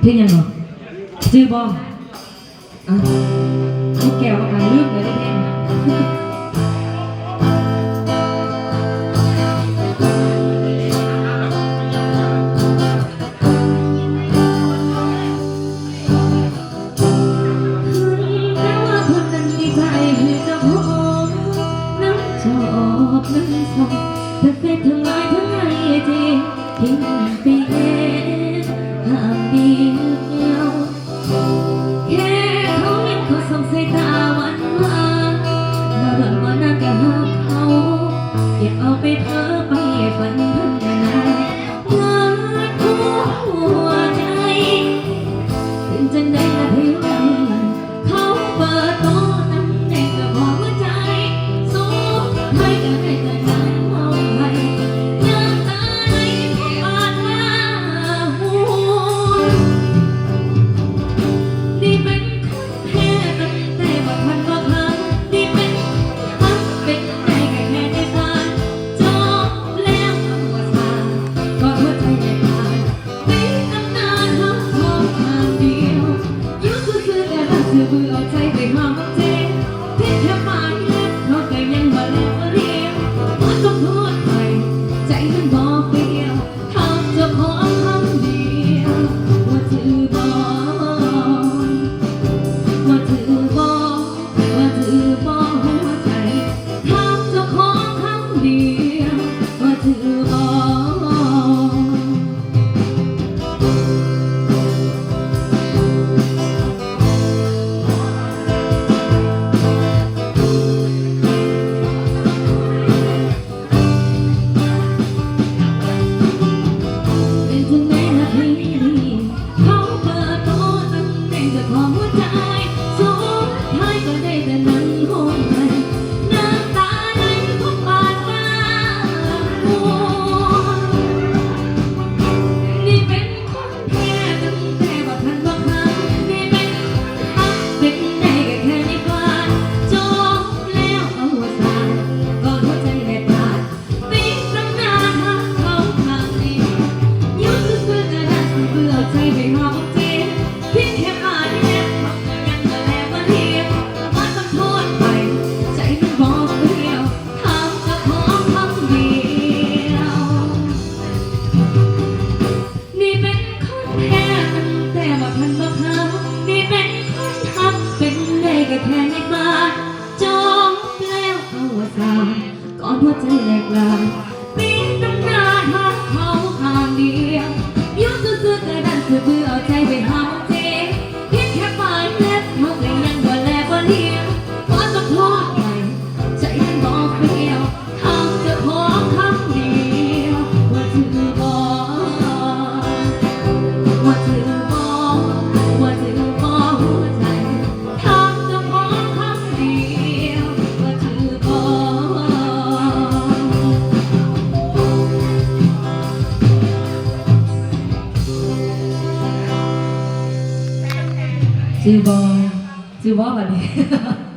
เที่ยงยังเหรอจื้อบ่เอาแก้วมาลืกเลยได้แท้ Cleveland. ซื้อเอใจไปหาเมืองเจนที่แค่หมาเล็กเขแต่ยังมาเลมาเรีงมาต้องโทไปใจมันบอก ใจแหลกลาปิ้นน้ำนาหักเขาทางเดียวยุบซื้อๆกระดันเสือเบื่อเอาใจไปหา 厨房，厨房吧你。